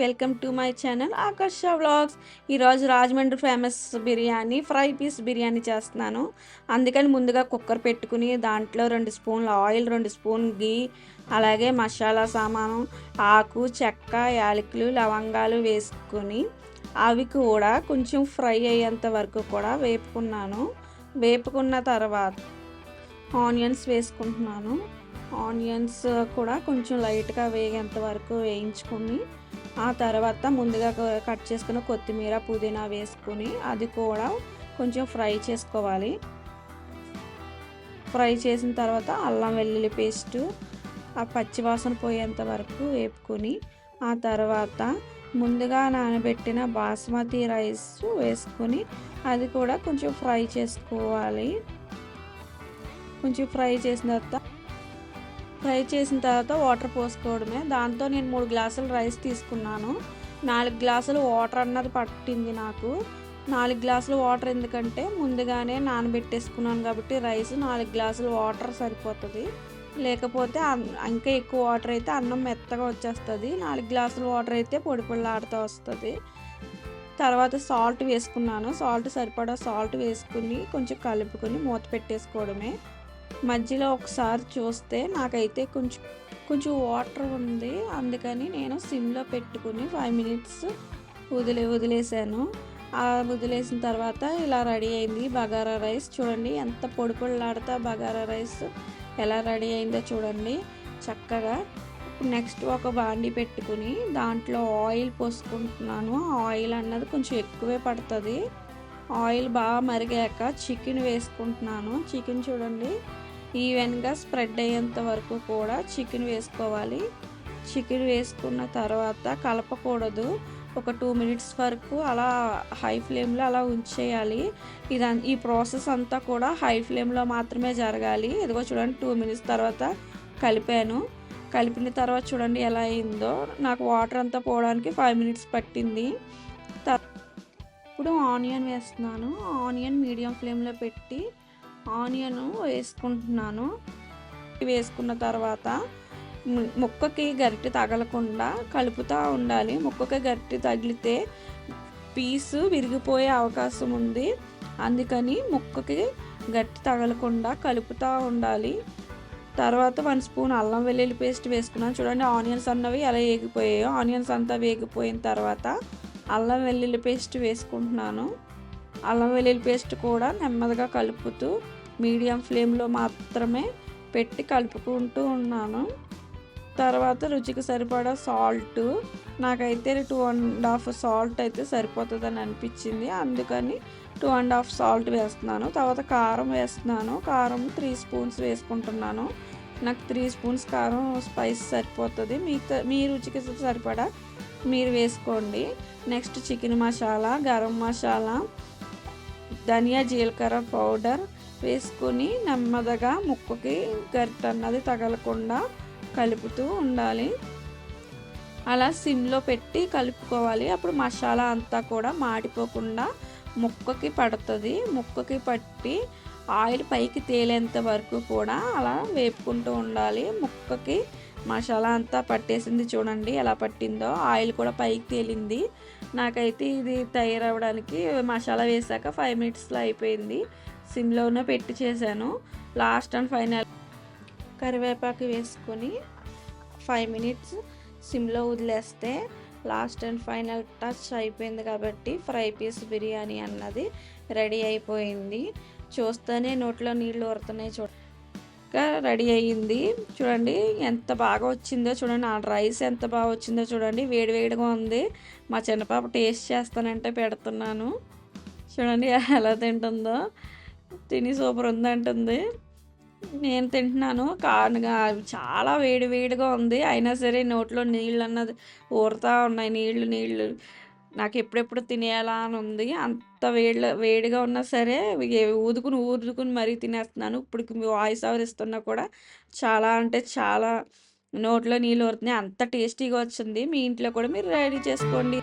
Welcome to my channel Aakarsha vlogs. ఈరోజు Rajahmundry famous biryani fry piece biryani చేస్తున్నాను. అందుకని ముందుగా కుక్కర్ పెట్టుకుని దాంట్లో రెండు స్పూన్ల ఆయిల్ రెండు స్పూన్ గీ అలాగే మసాలా సామాను ఆకు చెక్క యాలకులు లవంగాలు వేసుకొని అవి కూడా కొంచెం ఫ్రై అయ్యేంత వరకు కూడా వేపుకున్నాను. వేపుకున్న తర్వాత ఆనియన్స్ వేసుకుంటున్నాను. ఆనియన్స్ కూడా కొంచెం లైట్గా వేగేంత వరకు వేయించుకొని ఆ తర్వాత ముందుగా కట్ చేసుకున్న కొత్తిమీర పుదీనా వేసుకొని అది కూడా కొంచెం ఫ్రై చేసుకోవాలి. ఫ్రై చేసిన తర్వాత అల్లం వెల్లుల్లి పేస్టు ఆ పచ్చివాసన పోయేంత వరకు వేపుకొని ఆ తర్వాత ముందుగా నానబెట్టిన బాస్మతి రైస్ వేసుకొని అది కూడా కొంచెం ఫ్రై చేసుకోవాలి. కొంచెం ఫ్రై చేసిన తర్వాత ఫ్రై చేసిన తర్వాత వాటర్ పోసుకోవడమే. దాంతో నేను మూడు గ్లాసులు రైస్ తీసుకున్నాను. నాలుగు గ్లాసులు వాటర్ అన్నది పట్టింది నాకు. నాలుగు గ్లాసులు వాటర్ ఎందుకంటే ముందుగానే నానబెట్టేసుకున్నాను కాబట్టి రైస్ నాలుగు గ్లాసులు వాటర్ సరిపోతుంది. లేకపోతే ఇంకా ఎక్కువ వాటర్ అయితే అన్నం మెత్తగా వచ్చేస్తుంది. నాలుగు గ్లాసులు వాటర్ అయితే పొడి పొడిలాడుతూ వస్తుంది. తర్వాత సాల్ట్ వేసుకున్నాను. సాల్ట్ సరిపడా సాల్ట్ వేసుకుని కొంచెం కలుపుకొని మూత పెట్టేసుకోవడమే. మధ్యలో ఒకసారి చూస్తే నాకైతే కొంచెం కొంచెం వాటర్ ఉంది. అందుకని నేను సిమ్లో పెట్టుకుని ఫైవ్ మినిట్స్ వదిలే వదిలేసాను. ఆ వదిలేసిన తర్వాత ఇలా రెడీ అయింది బగారా రైస్. చూడండి ఎంత పొడి పొడిలాడుతా బగారా రైస్ ఎలా రెడీ అయిందో చూడండి. చక్కగా నెక్స్ట్ ఒక బాండి పెట్టుకుని దాంట్లో ఆయిల్ పోసుకుంటున్నాను. ఆయిల్ అన్నది కొంచెం ఎక్కువే పడుతుంది. ఆయిల్ బాగా మరిగాక చికెన్ వేసుకుంటున్నాను. చికెన్ చూడండి. ఈవెన్గా స్ప్రెడ్ అయ్యేంత వరకు కూడా చికెన్ వేసుకోవాలి. చికెన్ వేసుకున్న తర్వాత కలపకూడదు. ఒక టూ మినిట్స్ వరకు అలా హై ఫ్లేమ్లో అలా ఉంచేయాలి. ఇది ఈ ప్రాసెస్ అంతా కూడా హై ఫ్లేమ్లో మాత్రమే జరగాలి. ఇదిగో చూడండి టూ మినిట్స్ తర్వాత కలిపాను. కలిపిన తర్వాత చూడండి ఎలా అయిందో. నాకు వాటర్ అంతా పోవడానికి ఫైవ్ మినిట్స్ పట్టింది. ఇప్పుడు ఆనియన్ వేస్తున్నాను. ఆనియన్ మీడియం ఫ్లేమ్లో పెట్టి ఆనియన్ వేసుకుంటున్నాను. వేసుకున్న తర్వాత ముక్కకి గరిటె తగలకుండా కలుపుతూ ఉండాలి. ముక్కకి గరిటె తగిలితే పీసు విరిగిపోయే అవకాశం ఉంది. అందుకని ముక్కకి గట్టి తగలకుండా కలుపుతూ ఉండాలి. తర్వాత వన్ స్పూన్ అల్లం వెల్లుల్లి పేస్ట్ వేసుకున్నాను. చూడండి ఆనియన్స్ అన్నవి ఎలా వేగిపోయాయో. ఆనియన్స్ అంతా వేగిపోయిన తర్వాత అల్లం వెల్లుల్లి పేస్ట్ వేసుకుంటున్నాను. అల్లం వెల్లుల్లి పేస్ట్ కూడా నెమ్మదిగా కలుపుతూ మీడియం ఫ్లేమ్లో మాత్రమే పెట్టి కలుపుకుంటూ ఉన్నాను. తర్వాత రుచికి సరిపడా సాల్ట్. నాకైతే టూ అండ్ హాఫ్ సాల్ట్ అయితే సరిపోతుందని అనిపించింది. అందుకని టూ అండ్ హాఫ్ సాల్ట్ వేస్తున్నాను. తర్వాత కారం వేస్తున్నాను. కారం త్రీ స్పూన్స్ వేసుకుంటున్నాను. నాకు త్రీ స్పూన్స్ కారం స్పైస్ సరిపోతుంది. మీ మీ రుచికి సరిపడా మీరు వేసుకోండి. నెక్స్ట్ చికెన్ మసాలా గరం మసాలా ధనియా జీలకర్ర పౌడర్ వేసుకొని నెమ్మదిగా ముక్కకి గరిట అన్నది తగలకుండా కలుపుతూ ఉండాలి. అలా సిమ్లో పెట్టి కలుపుకోవాలి. అప్పుడు మసాలా అంతా కూడా మాడిపోకుండా ముక్కకి పడుతుంది. ముక్కకి పట్టి ఆయిల్ పైకి తేలేంత వరకు కూడా అలా వేపుకుంటూ ఉండాలి. ముక్కకి మసాలా అంతా పట్టేసింది చూడండి ఎలా పట్టిందో. ఆయిల్ కూడా పైకి తేలింది. నాకైతే ఇది తయారవడానికి మసాలా వేసాక ఫైవ్ మినిట్స్లో అయిపోయింది. సిమ్లోనే పెట్టి చేశాను. లాస్ట్ అండ్ ఫైనల్ కరివేపాకు వేసుకొని ఫైవ్ మినిట్స్ సిమ్లో వదిలేస్తే లాస్ట్ అండ్ ఫైనల్ టచ్ అయిపోయింది కాబట్టి ఫ్రై పీస్ బిర్యానీ అన్నది రెడీ అయిపోయింది. చూస్తేనే నోట్లో నీళ్ళు ఊరుతున్నాయి చూడ రెడీ అయ్యింది. చూడండి ఎంత బాగా వచ్చిందో చూడండి. ఆ రైస్ ఎంత బాగా వచ్చిందో చూడండి. వేడివేడిగా ఉంది. మా చిన్నపాప టేస్ట్ చేస్తానంటే పెడుతున్నాను. చూడండి ఎలా తింటుందో. తిని సూపర్ ఉందంటుంది. నేను తింటున్నాను. కానుగా చాలా వేడి వేడిగా ఉంది. అయినా సరే నోట్లో నీళ్ళు అన్నది ఊరుతూ ఉన్నాయి. నీళ్ళు నీళ్ళు. నాకు ఎప్పుడెప్పుడు తినేయాలా అని ఉంది. అంత వేడి వేడిగా ఉన్నా సరే ఊదుకుని ఊదుకుని మరీ తినేస్తున్నాను. ఇప్పుడు వాయిస్ ఓవర్ ఇస్తున్నా కూడా చాలా అంటే చాలా నోట్లో నీళ్ళు ఊరుతున్నాయి. అంత టేస్టీగా వచ్చింది. మీ ఇంట్లో కూడా మీరు రెడీ చేసుకోండి.